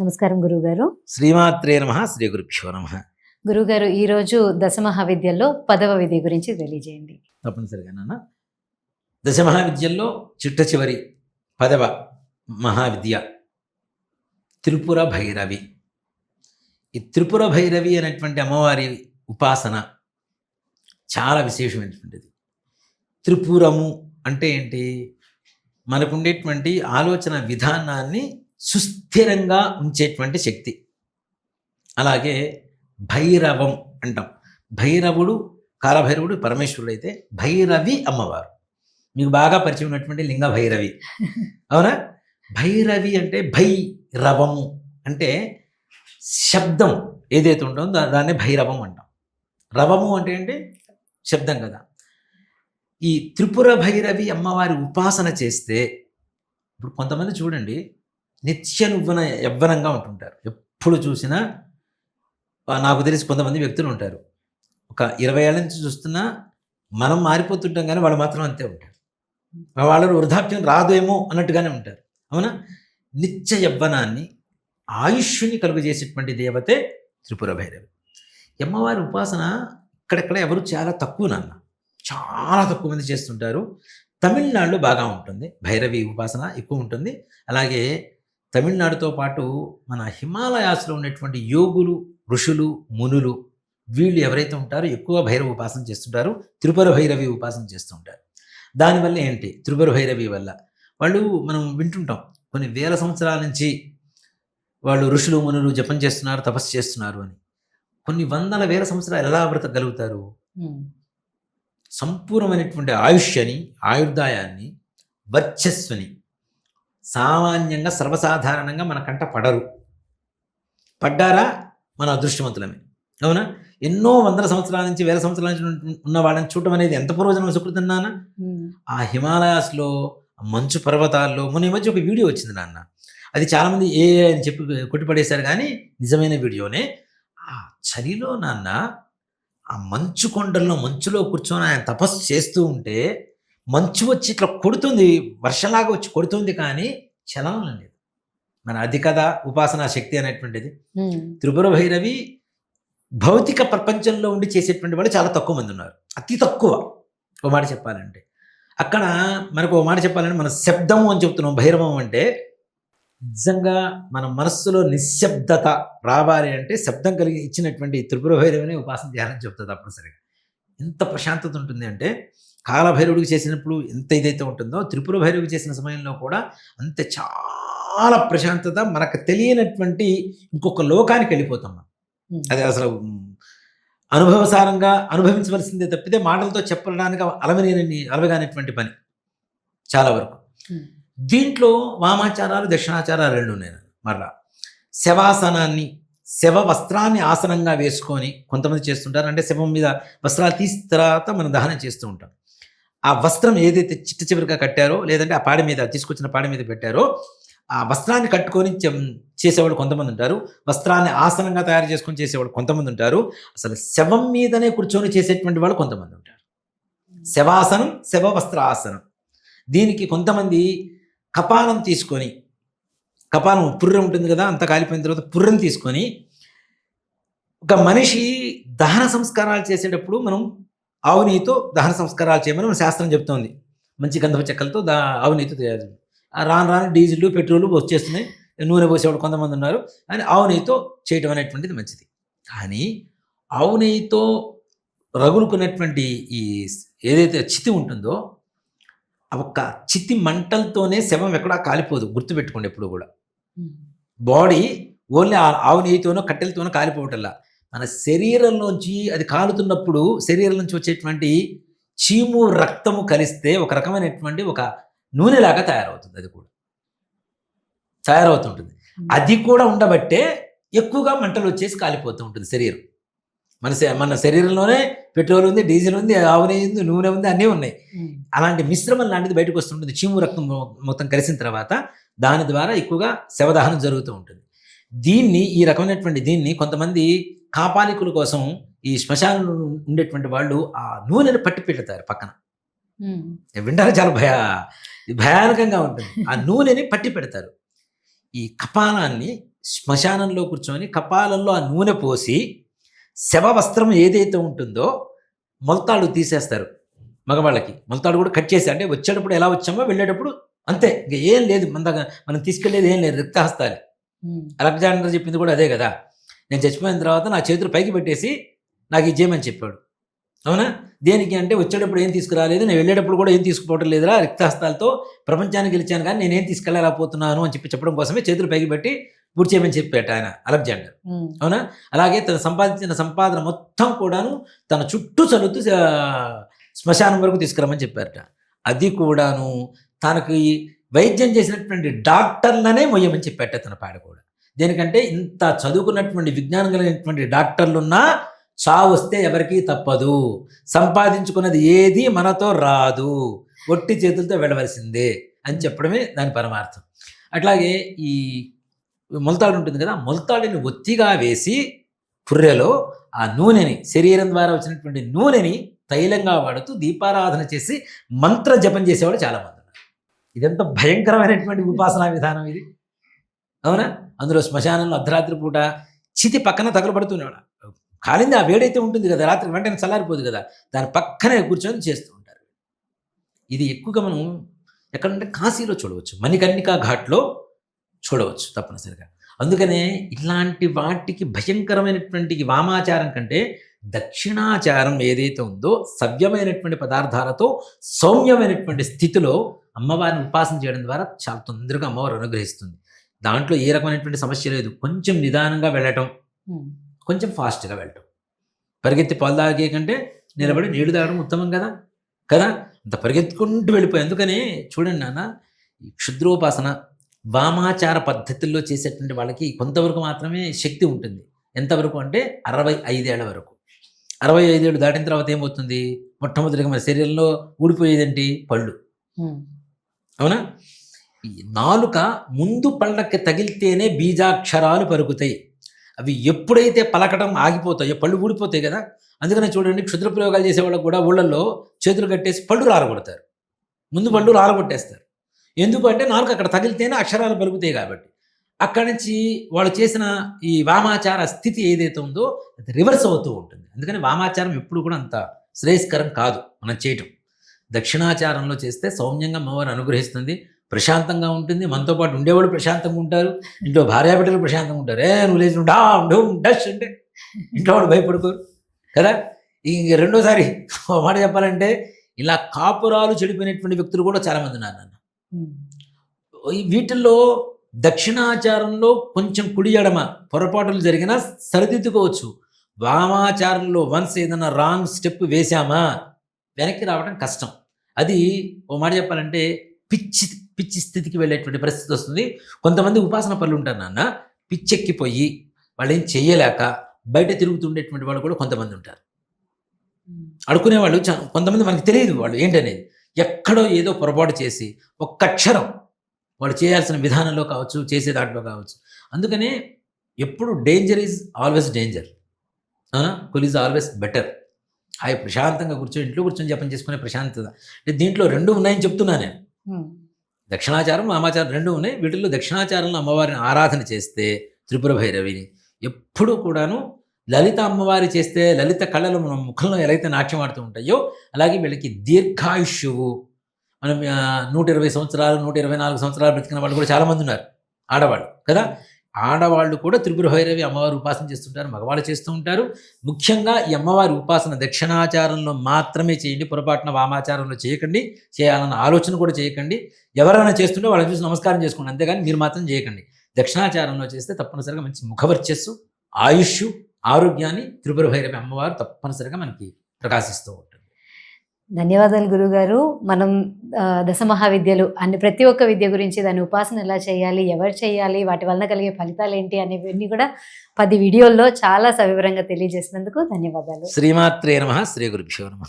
నమస్కారం గురుగారు శ్రీమాత్రే నమ శ్రీ గురుభ్యో నమ. గురుగారు ఈ రోజు దశమహావిద్యలో పదవ విధి గురించి తెలియజేయండి. తప్పనిసరిగా నాన్న. దశ మహావిద్యల్లో చిట్ట చివరి పదవ మహావిద్య త్రిపుర భైరవి. ఈ త్రిపుర భైరవి అనేటువంటి అమ్మవారి ఉపాసన చాలా విశేషమైనటువంటిది. త్రిపురము అంటే ఏంటి? మనకుండేటువంటి ఆలోచన విధానాన్ని సుస్థిరంగా ఉంచేటువంటి శక్తి. అలాగే భైరవం అంటాం. భైరవుడు కాలభైరవుడు పరమేశ్వరుడు అయితే భైరవి అమ్మవారు. మీకు బాగా పరిచయం ఉన్నటువంటి లింగ భైరవి. అవునా? భైరవి అంటే భైరవము అంటే శబ్దం ఏదైతే ఉంటుందో దాన్ని భైరవం అంటాం. రవము అంటే ఏంటి? శబ్దం కదా. ఈ త్రిపుర భైరవి అమ్మవారి ఉపాసన చేస్తే ఇప్పుడు కొంతమంది చూడండి నిత్య నువ్వన యవ్వనంగా ఉంటుంటారు. ఎప్పుడు చూసినా నాకు తెలిసి కొంతమంది వ్యక్తులు ఉంటారు. ఒక ఇరవై ఏళ్ళ నుంచి చూస్తున్నా మనం మారిపోతుంటాం కానీ వాళ్ళు మాత్రం అంతే ఉంటారు. వాళ్ళు వృద్ధాప్యం రాదేమో అన్నట్టుగానే ఉంటారు. అవునా? నిత్య యవ్వనాన్ని ఆయుష్యుని కలుగజేసేటువంటి దేవతే త్రిపుర భైరవి. అమ్మవారి ఉపాసన ఇక్కడెక్కడ ఎవరు చాలా తక్కువ నాన్న. చాలా తక్కువ మంది చేస్తుంటారు. తమిళనాడులో బాగా ఉంటుంది. భైరవి ఉపాసన ఎక్కువ ఉంటుంది. అలాగే తమిళనాడుతో పాటు మన హిమాలయాస్లో ఉన్నటువంటి యోగులు ఋషులు మునులు వీళ్ళు ఎవరైతే ఉంటారో ఎక్కువ భైరవ ఉపాసన చేస్తుంటారు త్రిపుర భైరవి ఉపాసన చేస్తుంటారు. దానివల్ల ఏంటి? త్రిపుర భైరవి వల్ల వాళ్ళు మనం వింటుంటాం. కొన్ని వేల సంవత్సరాల నుంచి వాళ్ళు ఋషులు మునులు జపం చేస్తున్నారు తపస్సు చేస్తున్నారు అని. కొన్ని వందల వేల సంవత్సరాలు ఎలా బ్రతకగలుగుతారు? సంపూర్ణమైనటువంటి ఆయుష్యని ఆయుర్దాయాన్ని వర్చస్సుని సామాన్యంగా సర్వసాధారణంగా మన కంట పడరు. పడ్డారా? మన అదృష్టవంతులమే. అవునా? ఎన్నో వందల సంవత్సరాల నుంచి వేల సంవత్సరాల నుంచి ఉన్న- వాళ్ళని చూడటం అనేది ఎంత పూర్వజన్మ సుకృతం నాన్న? ఆ హిమాలయాస్లో మంచు పర్వతాల్లో మొన్న ఈ మధ్య ఒక వీడియో వచ్చింది నాన్న. అది చాలామంది ఏ అని చెప్పి కొట్టిపడేశారు కానీ నిజమైన వీడియోనే. ఆ చలిలో నాన్న ఆ మంచు కొండల్లో మంచులో కూర్చొని ఆయన తపస్సు చేస్తూ ఉంటే మంచు వచ్చి ఇట్లా కొడుతుంది వర్షంలాగా వచ్చి కొడుతుంది కానీ చలనం లేదు. మన అది కదా ఉపాసనా శక్తి అనేటువంటిది. త్రిపుర భైరవి భౌతిక ప్రపంచంలో ఉండి చేసేటువంటి వాళ్ళు చాలా తక్కువ మంది ఉన్నారు. అతి తక్కువ. ఒక మాట చెప్పాలంటే. అక్కడ మనకు ఒక మాట చెప్పాలంటే మన శబ్దము అని చెప్తున్నాం. భైరవం అంటే నిజంగా మన మనస్సులో నిశ్శబ్దత రావాలి అంటే శబ్దం కలిగి ఇచ్చినటువంటి త్రిపుర భైరవిని ఉపాసన ధ్యానం చెప్తుంది తప్పనిసరిగా. ఎంత ప్రశాంతత ఉంటుంది అంటే కాలభైరవుడికి చేసినప్పుడు ఎంత ఇదైతే ఉంటుందో త్రిపుర భైరవికి చేసిన సమయంలో కూడా అంతే చాలా ప్రశాంతత మనకు తెలియనటువంటి ఇంకొక లోకానికి వెళ్ళిపోతాం మనం. అది అసలు అనుభవసారంగా అనుభవించవలసిందే తప్పితే మాటలతో చెప్పడానికి అలవని అలవగానేటువంటి పని చాలా వరకు. దీంట్లో వామాచారాలు దక్షిణాచారాలు రెండు ఉన్నాయి మరలా. శవాసనాన్ని శవ వస్త్రాన్ని ఆసనంగా వేసుకొని కొంతమంది చేస్తుంటారు. అంటే శవం మీద వస్త్రాలు తీసిన తర్వాత మనం దహనం చేస్తూ ఉంటాం. ఆ వస్త్రం ఏదైతే చిట్ట చివరిగా కట్టారో లేదంటే ఆ పాడి మీద తీసుకొచ్చిన పాడి మీద పెట్టారో ఆ వస్త్రాన్ని కట్టుకొని చేసేవాళ్ళు కొంతమంది ఉంటారు. వస్త్రాన్ని ఆసనంగా తయారు చేసుకొని చేసేవాళ్ళు కొంతమంది ఉంటారు. అసలు శవం మీదనే కూర్చొని చేసేటువంటి వాళ్ళు కొంతమంది ఉంటారు. శవాసనం శవ వస్త్ర ఆసనం. దీనికి కొంతమంది కపాలం తీసుకొని కపాలం పుర్రె ఉంటుంది కదా అంత కాలిపోయిన తర్వాత పుర్రెని తీసుకొని ఒక మనిషి దహన సంస్కారాలు చేసేటప్పుడు మనం ఆవు నెయ్యితో దహన సంస్కారాలు చేయమని మన శాస్త్రం చెప్తోంది. మంచి గంధపు చెక్కలతో దా ఆవు నెయ్యితో తయారు రాను రాను డీజిల్ పెట్రోల్ వచ్చేస్తున్నాయి. నూనె పోసేవాళ్ళు కొంతమంది ఉన్నారు. అని ఆవు నెయ్యితో చేయటం అనేటువంటిది మంచిది. కానీ ఆవు నెయ్యితో రగులుకున్నటువంటి ఈ ఏదైతే చితి ఉంటుందో ఆ ఒక్క చితి మంటలతోనే శవం ఎక్కడా కాలిపోదు. గుర్తుపెట్టుకోండి ఎప్పుడు కూడా. బాడీ ఓన్లీ ఆవు నెయ్యితోనో కట్టెలతోనో కాలిపోవటంలా. మన శరీరంలోంచి అది కాలుతున్నప్పుడు శరీరం నుంచి వచ్చేటువంటి చీము రక్తము కలిస్తే ఒక రకమైనటువంటి ఒక నూనెలాగా తయారవుతుంది అది కూడా. తయారవుతుంటుంది. అది కూడా ఉండబట్టే ఎక్కువగా మంటలు వచ్చేసి కాలిపోతూ ఉంటుంది శరీరం. మన శ- మన శరీరంలోనే పెట్రోల్ ఉంది డీజిల్ ఉంది ఆవు నెయ్యి ఉంది నూనె ఉంది అన్నీ ఉన్నాయి. అలాంటి మిశ్రమం లాంటిది బయటకు వస్తుంటుంది. చీము రక్తం మొత్తం కలిసిన తర్వాత దాని ద్వారా ఎక్కువగా శవదహనం జరుగుతూ ఉంటుంది. దీన్ని ఈ రకమైనటువంటి దీన్ని కొంతమంది కాపాలికుల కోసం ఈ శ్మశానంలో ఉండేటువంటి వాళ్ళు ఆ నూనెను పట్టి పెడతారు పక్కన. వింటారా చాలా భయ భయానకంగా ఉంటుంది. ఆ నూనెని పట్టి పెడతారు. ఈ కపాలాన్ని శ్మశానంలో కూర్చొని కపాలంలో ఆ నూనె పోసి శవ వస్త్రం ఏదైతే ఉంటుందో మొలతాడు తీసేస్తారు మగవాళ్ళకి. మొలతాడు కూడా కట్ చేసి అంటే వచ్చేటప్పుడు ఎలా వచ్చామో వెళ్ళేటప్పుడు అంతే. ఇంకా ఏం లేదు మన మనం తీసుకెళ్ళేది ఏం లేదు రిక్తహస్తాలి. అలెగ్జాండర్ చెప్పింది కూడా అదే కదా. నేను చచ్చిపోయిన తర్వాత నా చేతులు పైకి పెట్టేసి నాకు ఇది చేయమని చెప్పాడు. అవునా? దేనికి అంటే వచ్చేటప్పుడు ఏం తీసుకురాలేదు నేను వెళ్ళేటప్పుడు కూడా ఏం తీసుకుపోవటం లేదురా రిక్తహస్తాలతో ప్రపంచానికి గెలిచాను కానీ నేనేం తీసుకెళ్ళలేకపోతున్నాను అని చెప్పి చెప్పడం కోసమే చేతులు పైకి పెట్టి పూర్తి చేయమని చెప్పాట ఆయన అలెగ్జాండర్. అవునా? అలాగే తను సంపాదించిన సంపాదన మొత్తం కూడాను తన చుట్టూ చదువుతూ శ్మశానం వరకు తీసుకురమ్మని చెప్పారట. అది కూడాను తనకి వైద్యం చేసినటువంటి డాక్టర్లనే మొయ్యమని చెప్పాట తన పాడ కూడా దేనికంటే ఇంత చదువుకున్నటువంటి విజ్ఞానం కలిగినటువంటి డాక్టర్లున్నా చావు వస్తే ఎవరికీ తప్పదు. సంపాదించుకున్నది ఏది మనతో రాదు. ఒట్టి చేతులతో వెళ్ళవలసిందే అని చెప్పడమే దాని పరమార్థం. అట్లాగే ఈ మొలతాడు ఉంటుంది కదా మొలతాడిని ఒత్తిగా వేసి పుర్రెలో ఆ నూనెని శరీరం ద్వారా వచ్చినటువంటి నూనెని తైలంగా వాడుతూ దీపారాధన చేసి మంత్ర జపం చేసేవాడు చాలా మంది ఇదంతా భయంకరమైనటువంటి ఉపాసనా విధానం ఇది. అవునా? అందులో శ్మశానంలో అర్ధరాత్రి పూట చితి పక్కన తగలబడుతున్నాడు కాలింది ఆ వేడైతే ఉంటుంది కదా రాత్రి వెంటనే చల్లారిపోదు కదా దాని పక్కనే కూర్చొని చేస్తూ ఉంటారు. ఇది ఎక్కువగా మనం ఎక్కడంటే కాశీలో చూడవచ్చు మణికర్ణికా ఘాట్లో చూడవచ్చు తప్పనిసరిగా. అందుకనే ఇలాంటి వాటికి భయంకరమైనటువంటి వామాచారం కంటే దక్షిణాచారం ఏదైతే ఉందో సవ్యమైనటువంటి పదార్థాలతో సౌమ్యమైనటువంటి స్థితిలో అమ్మవారిని ఉపాసన చేయడం ద్వారా చాలా తొందరగా అమ్మవారు అనుగ్రహిస్తుంది. దాంట్లో ఏ రకమైనటువంటి సమస్య లేదు. కొంచెం నిదానంగా వెళ్ళటం కొంచెం ఫాస్ట్గా వెళ్ళటం. పరిగెత్తి పాలు తాగే కంటే నిలబడి నీళ్ళు తాగడం ఉత్తమం కదా? కదా? అంత పరిగెత్తుకుంటూ వెళ్ళిపోయి అందుకని చూడండి నాన్న ఈ క్షుద్రోపాసన వామాచార పద్ధతుల్లో చేసేటువంటి వాళ్ళకి కొంతవరకు మాత్రమే శక్తి ఉంటుంది. ఎంతవరకు అంటే అరవై ఐదేళ్ళ వరకు. అరవై ఐదేళ్ళు దాటిన తర్వాత ఏమవుతుంది? మొట్టమొదటిగా మన శరీరంలో ఊడిపోయేదేంటి పళ్ళు. అవునా? ఈ నాలుక ముందు పళ్ళకి తగిలితేనే బీజాక్షరాలు పలుకుతాయి. అవి ఎప్పుడైతే పలకడం ఆగిపోతాయో పళ్ళు ఊడిపోతాయి కదా? అందుకనే చూడండి క్షుద్ర ప్రయోగాలు చేసేవాళ్ళకు కూడా ఊళ్ళల్లో చేతులు కట్టేసి పళ్ళు రాలగొడతారు ముందు పళ్ళు రాలగొట్టేస్తారు ఎందుకంటే నాలుక అక్కడ తగిలితేనే అక్షరాలు పలుకుతాయి కాబట్టి. అక్కడి నుంచి వాళ్ళు చేసిన ఈ వామాచార స్థితి ఏదైతే ఉందో అది రివర్స్ అవుతూ ఉంటుంది. అందుకని వామాచారం ఎప్పుడు కూడా అంత శ్రేయస్కరం కాదు మనం చేయటం. దక్షిణాచారంలో చేస్తే సౌమ్యంగా అమ్మవారు అనుగ్రహిస్తుంది ప్రశాంతంగా ఉంటుంది మనతో పాటు ఉండేవాళ్ళు ప్రశాంతంగా ఉంటారు ఇంట్లో భార్యాబిడ్డలు ప్రశాంతంగా ఉంటారు. ఏ నువ్వు లేచి డా డూమ్ డష్ అంటే ఇంట్లో వాళ్ళు భయపడుకోరు. కదా? ఇంక రెండోసారి మాట చెప్పాలంటే ఇలా కాపురాలు చెడిపోయినటువంటి వ్యక్తులు కూడా చాలామంది ఉన్నారు నాన్న. ఈ వీటిల్లో దక్షిణాచారంలో కొంచెం కుడి ఎడమ పొరపాటులు జరిగినా సరిదిద్దుకోవచ్చు. వామాచారంలో వన్స్ ఏదైనా రాంగ్ స్టెప్ వేశామా? వెనక్కి రావడం కష్టం. అది ఓ మాట చెప్పాలంటే పిచ్చి పిచ్చి స్థితికి వెళ్ళేటువంటి పరిస్థితి వస్తుంది. కొంతమంది ఉపాసన పనులు ఉంటారు నాన్న. పిచ్చెక్కిపోయి వాళ్ళు ఏం చెయ్యలేక బయట తిరుగుతుండేటువంటి వాళ్ళు కూడా కొంతమంది ఉంటారు. అడుకునే వాళ్ళు చా- కొంతమంది మనకు తెలియదు వాళ్ళు ఏంటనేది. ఎక్కడో ఏదో పొరపాటు చేసి ఒక్క అక్షరం వాళ్ళు చేయాల్సిన విధానంలో కావచ్చు చేసే దాంట్లో కావచ్చు. అందుకనే ఎప్పుడు danger is always danger. Cool is always better. హాయి ప్రశాంతంగా కూర్చొని ఇంట్లో కూర్చొని జపం చేసుకునే ప్రశాంతత. అంటే దీంట్లో రెండు ఉన్నాయని చెప్తున్నా నేను. దక్షిణాచారం వామాచారం రెండు ఉన్నాయి. వీటిల్లో దక్షిణాచారంలో అమ్మవారిని ఆరాధన చేస్తే త్రిపుర భైరవిని ఎప్పుడూ కూడాను లలిత అమ్మవారి చేస్తే లలిత కళలు మన ముఖంలో ఎలా అయితే నాట్యం ఆడుతూ ఉంటాయో అలాగే వీళ్ళకి దీర్ఘాయుష్యువు. మనం నూట ఇరవై సంవత్సరాలు నూట ఇరవై నాలుగు సంవత్సరాలు బ్రతికిన వాళ్ళు కూడా చాలామంది ఉన్నారు. ఆడవాళ్ళు కదా? ఆడవాళ్ళు కూడా త్రిపుర భైరవి అమ్మవారి ఉపాసన చేస్తుంటారు మగవాళ్ళు చేస్తూ ఉంటారు. ముఖ్యంగా ఈ అమ్మవారి ఉపాసన దక్షిణాచారంలో మాత్రమే చేయండి పొరపాటున వామాచారంలో చేయకండి చేయాలన్న ఆలోచన కూడా చేయకండి. ఎవరైనా చేస్తుంటే వాళ్ళని చూసి నమస్కారం చేసుకోండి అంతేగాని మీరు మాత్రం చేయకండి. దక్షిణాచారంలో చేస్తే తప్పనిసరిగా మంచి ముఖవర్చస్సు ఆయుష్ ఆరోగ్యాన్ని త్రిపుర భైరవి అమ్మవారు తప్పనిసరిగా మనకి ప్రకాశిస్తూ ఉంటారు. ధన్యవాదాలు గురుగారు. మనం దశ మహావిద్యలు అన్ని ప్రతి ఒక్క విద్య గురించి దాని ఉపాసన ఎలా చేయాలి ఎవరు చేయాలి వాటి వలన కలిగే ఫలితాలు ఏంటి అనేవన్నీ కూడా పది వీడియోల్లో చాలా సవివరంగా తెలియజేసినందుకు ధన్యవాదాలు. శ్రీమాత్రే నమ శ్రీ గురుభ్యో నమ.